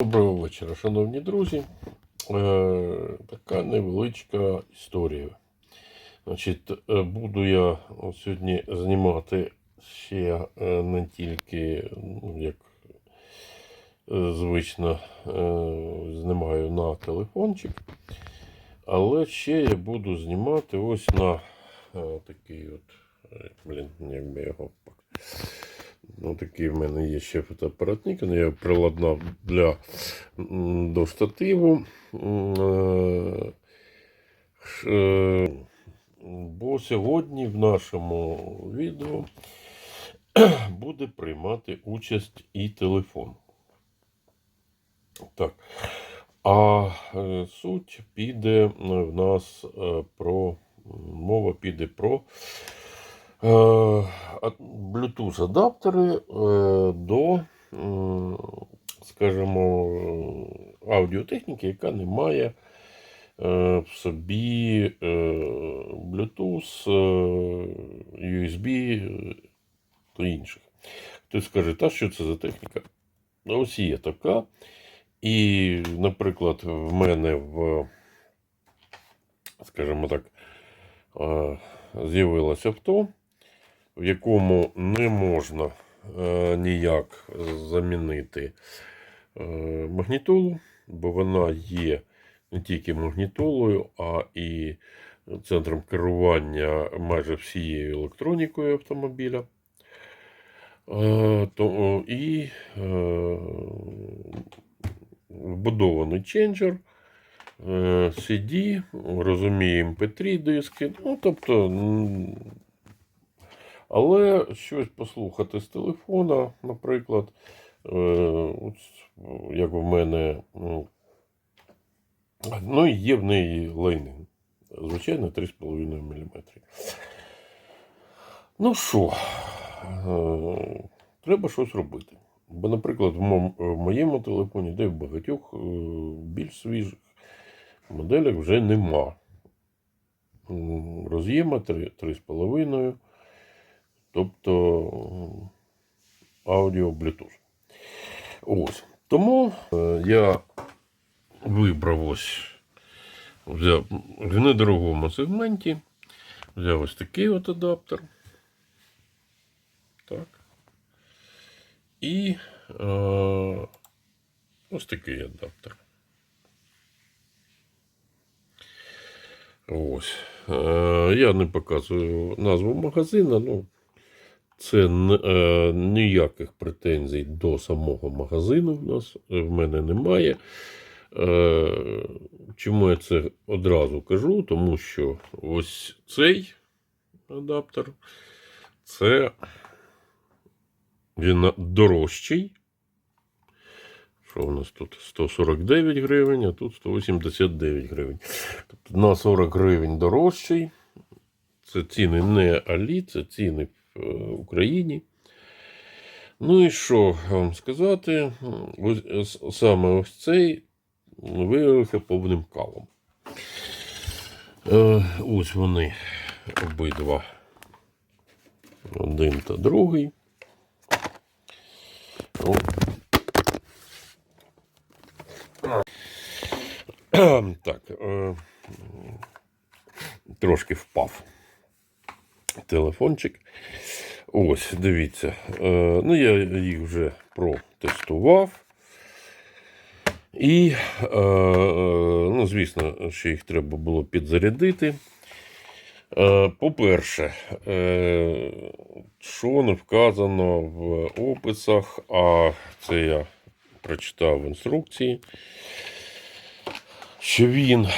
Доброго вечора, шановні друзі. Е, така невеличка історія. Значить, е, буду я сьогодні знімати ще е, не тільки, ну, як звично, знімаю на телефончик, але ще я буду знімати ось на такий от, блін, як би його Ну, такий в мене є ще фотоапарат Nikon, я приладнав для, до штативу. Е, е, Бо сьогодні в нашому відео буде приймати участь і телефон. Так. А е, суть піде в нас про мова піде про Bluetooth адаптери е, до, скажімо, е, аудіотехніки, яка не має е, в собі е, Bluetooth, е, USB е, та інших. Хтось скаже, та що це за техніка? Ну, Ось є така. І, наприклад, в мене в, скажімо так, е, з'явилось авто, в якому не можна е, ніяк замінити е, магнітолу, бо вона є не тільки магнітолою, а і центром керування майже всією електронікою автомобіля. Е, то, і е, вбудований ченджер, е, CD, розуміє MP3 диски. Ну, тобто, але щось послухати з телефона, наприклад, е, от, як в мене, ну, ну і є в неї лайни. Звичайно, 3,5 мм. Ну що, е, треба щось робити. Бо, наприклад, в, моєму телефоні, де в багатьох е, більш свіжих моделях вже нема. Роз'єма 3,5, тобто аудіо Bluetooth. Ось. Тому е, я вибрав ось взяв в недорогому сегменті. Взяв ось такий от адаптер. Так. І е, ось такий адаптер. Ось. Е, я не показую назву магазина, ну, це е, ніяких претензій до самого магазину в нас е, в мене немає. Е, чому я це одразу кажу? Тому що ось цей адаптер це він дорожчий. Що у нас тут? 149 гривень, а тут 189 гривень. Тобто на 40 гривень дорожчий. Це ціни не Алі, це ціни Україні. Ну і що вам сказати? Ось, саме ось цей виявився повним калом. Е, ось вони обидва. Один та другий. О. Так. Е, трошки впав телефончик. Ось, дивіться. Е, ну, я їх вже протестував. І, е, е, ну, звісно, що їх треба було підзарядити. По-перше, що не вказано в описах, а це я прочитав в інструкції, що він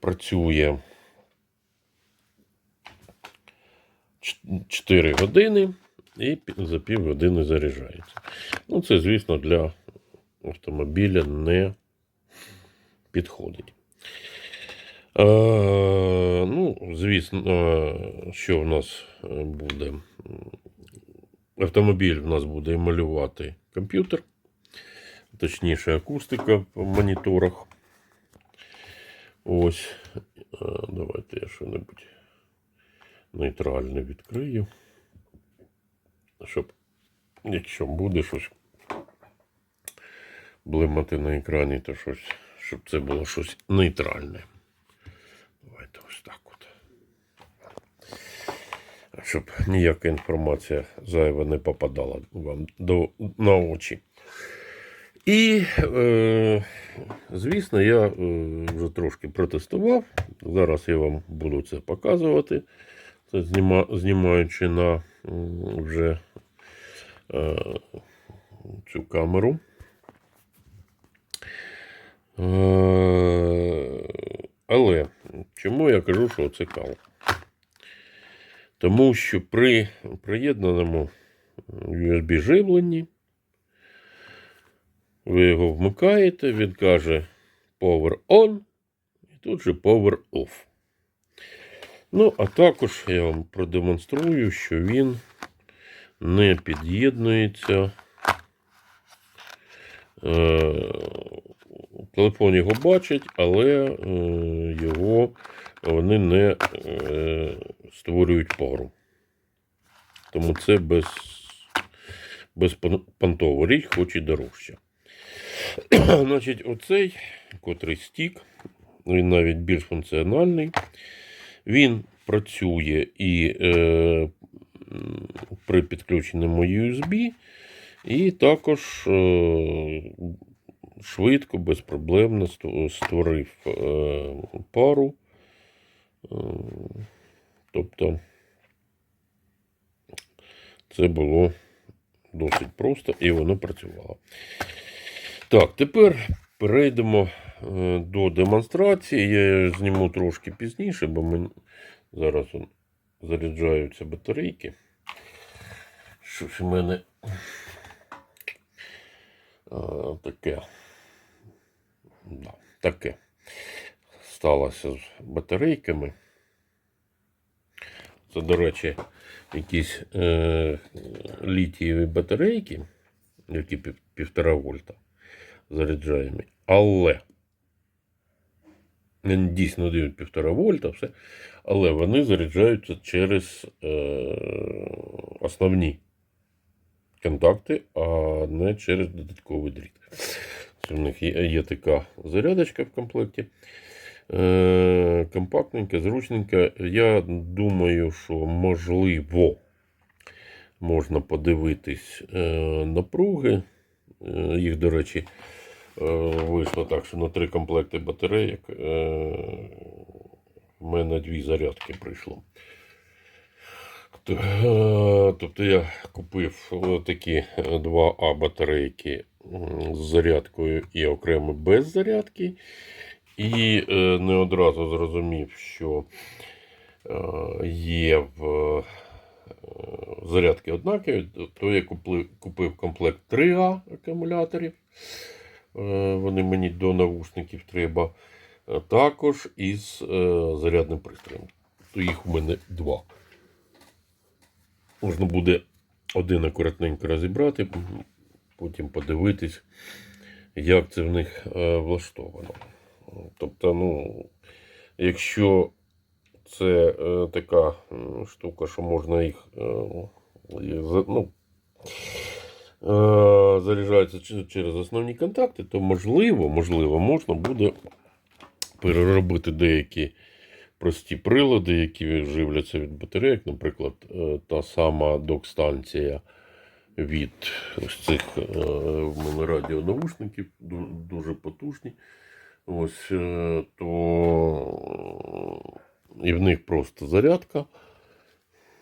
працює 4 години і за півгодини заряджається. Ну, це, звісно, для автомобіля не підходить. Е, ну, звісно, що в нас е, буде. Автомобіль в нас буде емалювати комп'ютер, точніше, акустика в моніторах. Ось. Е, давайте я що-небудь нейтральне відкрию. Щоб, якщо буде щось блимати на екрані, то щось, щоб це було щось нейтральне. Давайте ось так от. Щоб ніяка інформація зайва не попадала вам до, на очі. І, е, звісно, я е, вже трошки протестував. Зараз я вам буду це показувати. Це зніма, знімаючи на вже е, цю камеру. Е, але чому я кажу, що це кал? Тому що при приєднаному USB живленні ви його вмикаєте, він каже Power On, і тут же Power Off. Ну, а також я вам продемонструю, що він не під'єднується. Е, Телефон його бачить, але е, його вони не е, створюють пару. Тому це без, безпонтова річ, хоч і дорожча. Значить, оцей котрий стік, він навіть більш функціональний. Він працює і е, при підключеному USB, і також е, швидко, безпроблемно створив е, пару. Е, тобто це було досить просто і воно працювало. Так, тепер перейдемо до демонстрації. Я зніму трошки пізніше, бо мен... зараз заряджаються батарейки. Щось у мене а, таке. Да, таке сталося з батарейками. Це, до речі, якісь е, літієві батарейки, які півтора вольта заряджаємі. Але дійсно дають півтора вольта, все. Але вони заряджаються через е, основні контакти, а не через додатковий дріт. В них є, є така зарядочка в комплекті. Е, компактненька, зручненька. Я думаю, що можливо можна подивитись е, напруги. Е, їх, до речі, вийшло так, що на три комплекти батарейок е, в мене дві зарядки прийшло. Е, Тобто я купив е, такі 2А батарейки з зарядкою і окремо без зарядки. І е, не одразу зрозумів, що е, є в е, зарядки однакові, то я купив комплект 3А акумуляторів. Е, Вони мені до навушників треба. Е, Також із е, зарядним пристроєм. То їх у мене два. Можна буде один акуратненько розібрати, потім подивитись, як це в них влаштовано. Тобто, ну, якщо це така штука, що можна їх ну, заряджається через основні контакти, то можливо, можливо, можна буде переробити деякі прості прилади, які живляться від батарейок, наприклад, е, та сама док-станція від ось цих е, мене радіонаушників, дуже потужні. Ось е, то і в них просто зарядка,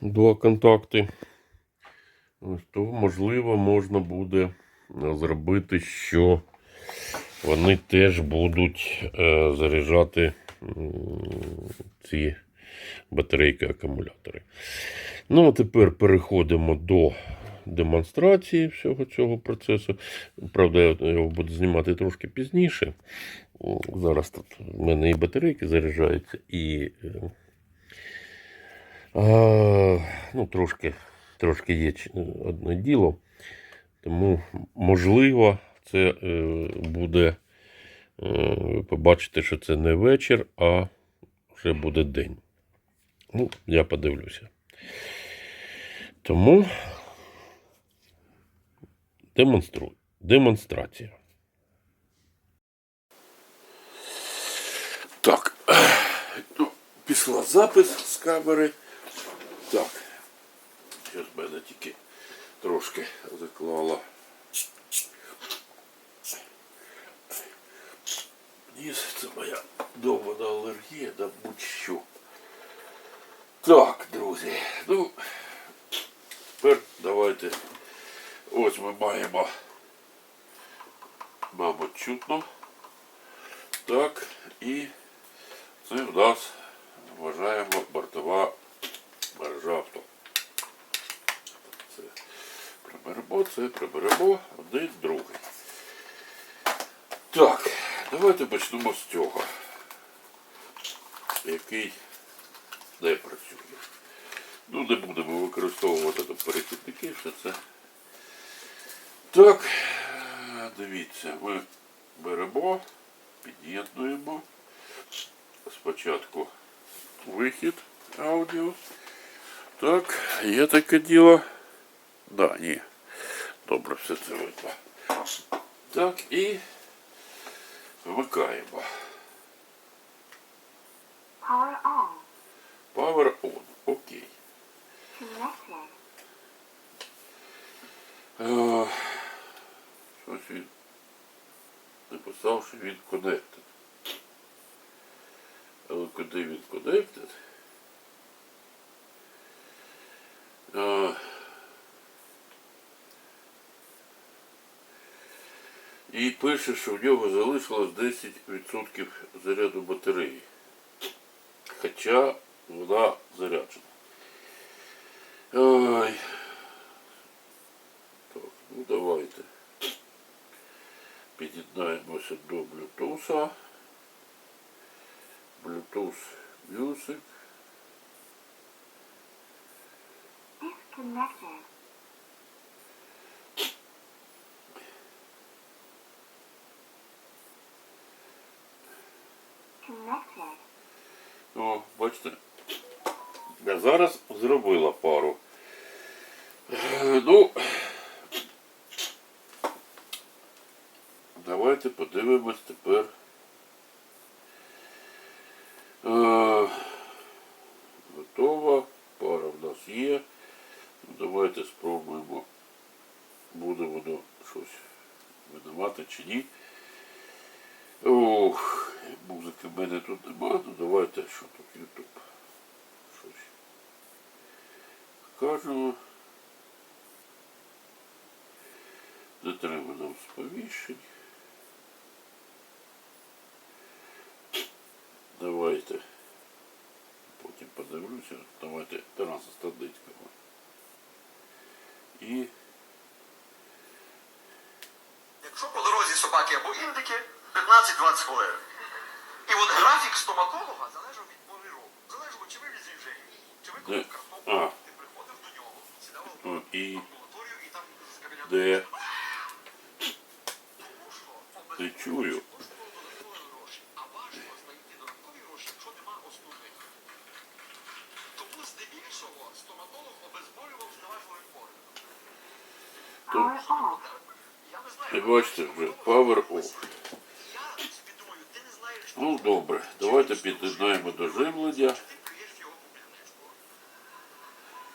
два контакти. Ось то, можливо, можна буде е, зробити, що вони теж будуть е, заряджати ці батарейки акумулятори. Ну, а тепер переходимо до демонстрації всього цього процесу. Правда, я його буду знімати трошки пізніше. Зараз тут в мене і батарейки заряджаються, і е, а, ну, трошки, трошки є одне діло. Тому, можливо, це е, буде е, побачити, що це не вечір, а вже буде день. Ну, я подивлюся. Тому демонструю. демонстрація. Так, ну, пішла запис з камери. Так. Зараз мене тільки трошки заклала. Ніс, це моя довбана алергія на будь-що. Так, друзі. Ну, тепер давайте. Ось ми маємо, мабуть, чутно. Так, і це в нас вважаємо бортова мережа авто. Це приберемо, це приберемо один другий. Так, давайте почнемо з цього, який не працює. Ну, не будемо використовувати там перехідники, все це. Так, дивіться, ми беремо, під'єднуємо. Спочатку вихід аудіо. Так, є таке діло. Да, ні. Добре, все це видно. Так, і вмикаємо. Power on. Power on. Окей. Е, Щось він написав, що він connected. Але куди він connected? І пише, що в нього залишилось 10% заряду батареї. Хоча вона заряджена. Ой. Так, ну давайте. Під'єднаємося до Bluetooth. Bluetooth Music. Disconnected. О, бачите. Я зараз зробила пару. Ну, давайте подивимось тепер. Е, Готова. Пара в нас є. Давайте спробуємо, буде воно щось видавати чи ні. В мене тут ну давайте що тут Ютуб. Кажу. Дотримано сповіщень. Давайте. Потім подивлюся. Давайте Тараса Стадницького. І Якщо по дорозі собаки або індики, 15-20 хвилин. І от графік стоматолога залежав від пори року. Залежало, чи ви візі чи ви Де? купив картоплю, А. ти приходив до нього, сідав в ну, і амбулаторію і там з кабінету. де Тому що не чую. коштувало додаткові гроші, а важко знайти додаткові гроші, якщо нема основних. Тому здебільшого стоматолог обезболював зневажливі пори. Power off. Я не знаю, І бачите вже Power Off. Добре, давайте під'єднаємо до живлення. в.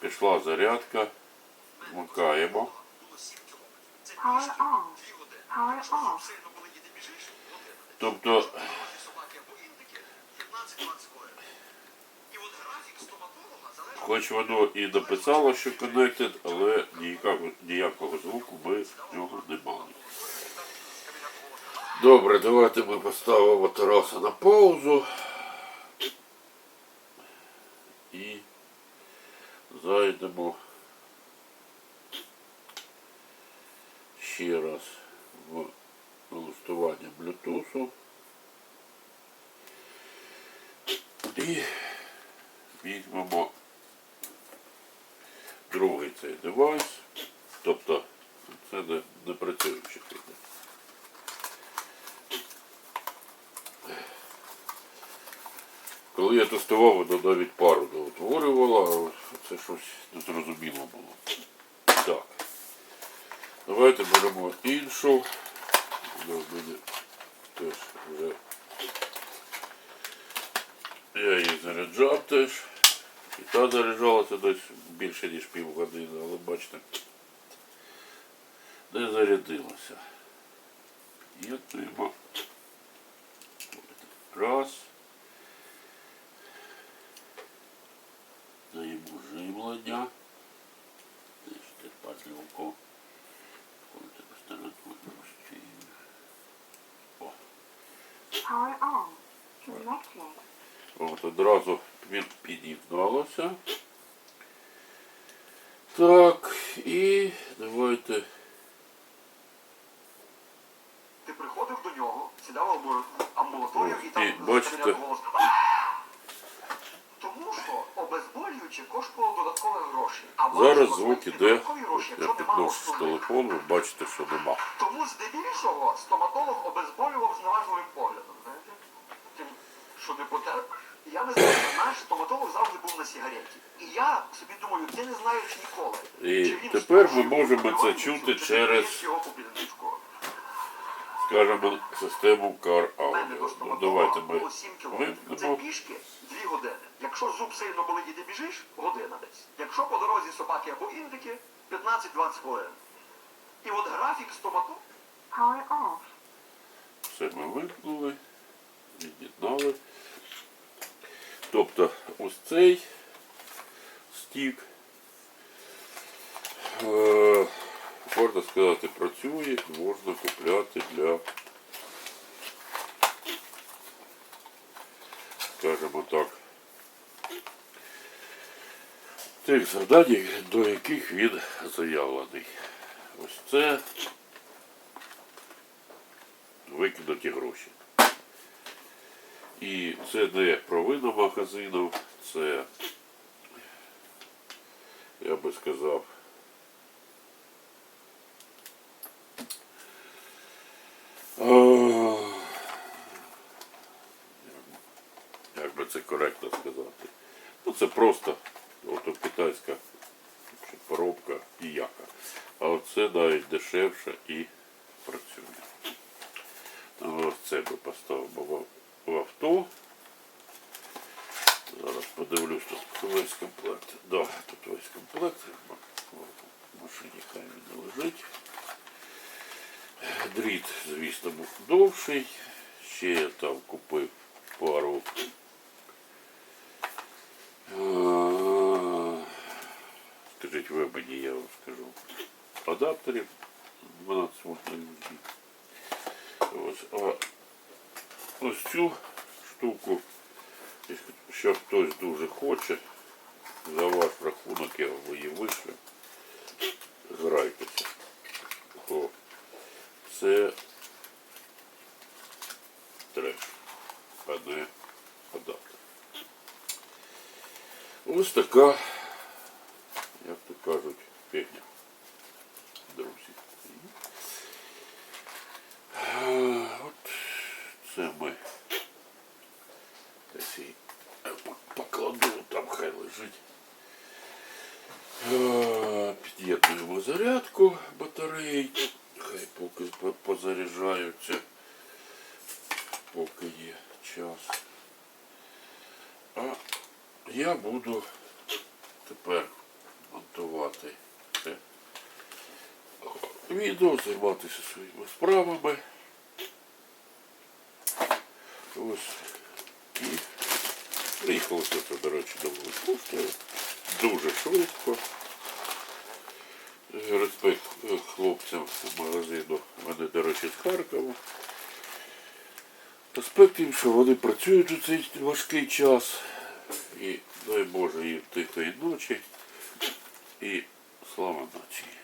Пішла зарядка. Вмикаємо. Було 7 кілометрів. Це Power пішки on. 2 години. Power Якщо off. сильно болить і ти біжиш, година. Тобто, Дорожні собаки або індики 15-20 хвилин. І от графік стоматолога хоч воно і написало, що connected, але ніякого, ніякого звуку ми з нього не мали. Добре, давайте ми поставимо Тараса на паузу. І зайдемо ще раз в налаштування Bluetooth. І візьмемо другий цей девайс. Тобто це не, не працюючий Коли я тестував, воно навіть пару не утворювало, а це щось незрозуміло було. Так. Давайте беремо іншу. Вона в мене теж вже Заряджав теж. І та заряджалася десь більше, ніж півгодини, але бачите, не зарядилася. Під'єднуємо. Раз. Даємо живлення. Значить, падлюку. Ходите по сторонам. О, Power on. Connected. От одразу він під'єдналося. Так, і давайте. Ти приходив до нього, сідав в амбулаторію і там І бачите? голос. Тому що обезболююче коштувало додаткових грошей. А Зараз звук іде. гроші, Я підношу телефон, ви бачите, що нема. Тому здебільшого стоматолог обезболював зневажливим поглядом. Що не потерпиш. Я не знаю, наш стоматолог завжди був на сигареті. І я собі думаю, ти не знаєш ніколи. І чи він тепер ми можемо це чути через- його попільничку. Скажемо систему до Audio. Ну, давайте ми було 7 кілометрів. Це пішки 2 години. Якщо зуб сильно болить і ти біжиш, година десь. Якщо по дорозі собаки або індики, 15-20 хвилин. І от графік стоматолога Все ми ось цей стік, е, можна сказати, працює, можна купляти для, скажімо так, тих завдань, до яких він заявлений. Ось це викинуті гроші. І це не провина магазину, це, я би сказав, як би це коректно сказати. Ну це просто ото китайська чи поробка і яка. А оце навіть дешевше і працює. Ось це би поставив в авто. тут весь комплект. Да, тут весь комплект. В машині хай він лежить. Дріт, звісно, був довший. Ще я там купив пару. е, Скажіть ви мені, я вам скажу. Адаптерів 12 вольтної USB. Ось, а ось цю штуку, якщо хтось дуже хоче, за ваш рахунок я вам її вишлю, грайтеся. О, це треш, а не адаптер. Ось така, як то кажуть, фігня, друзі. Е, От це ми десь її покладу, там хай лежить. Е, Під'єднуємо зарядку батареї. Хай поки по- позаряджаються, поки є час. А я буду тепер монтувати це відео, займатися своїми справами. Ось. І приїхало це, до речі, доволі коштує. Дуже швидко. Респект хлопцям з магазину. Вони, до речі, з Харкова. Респект їм, що вони працюють у цей важкий час. І дай Боже їм тихої ночі. І слава нації.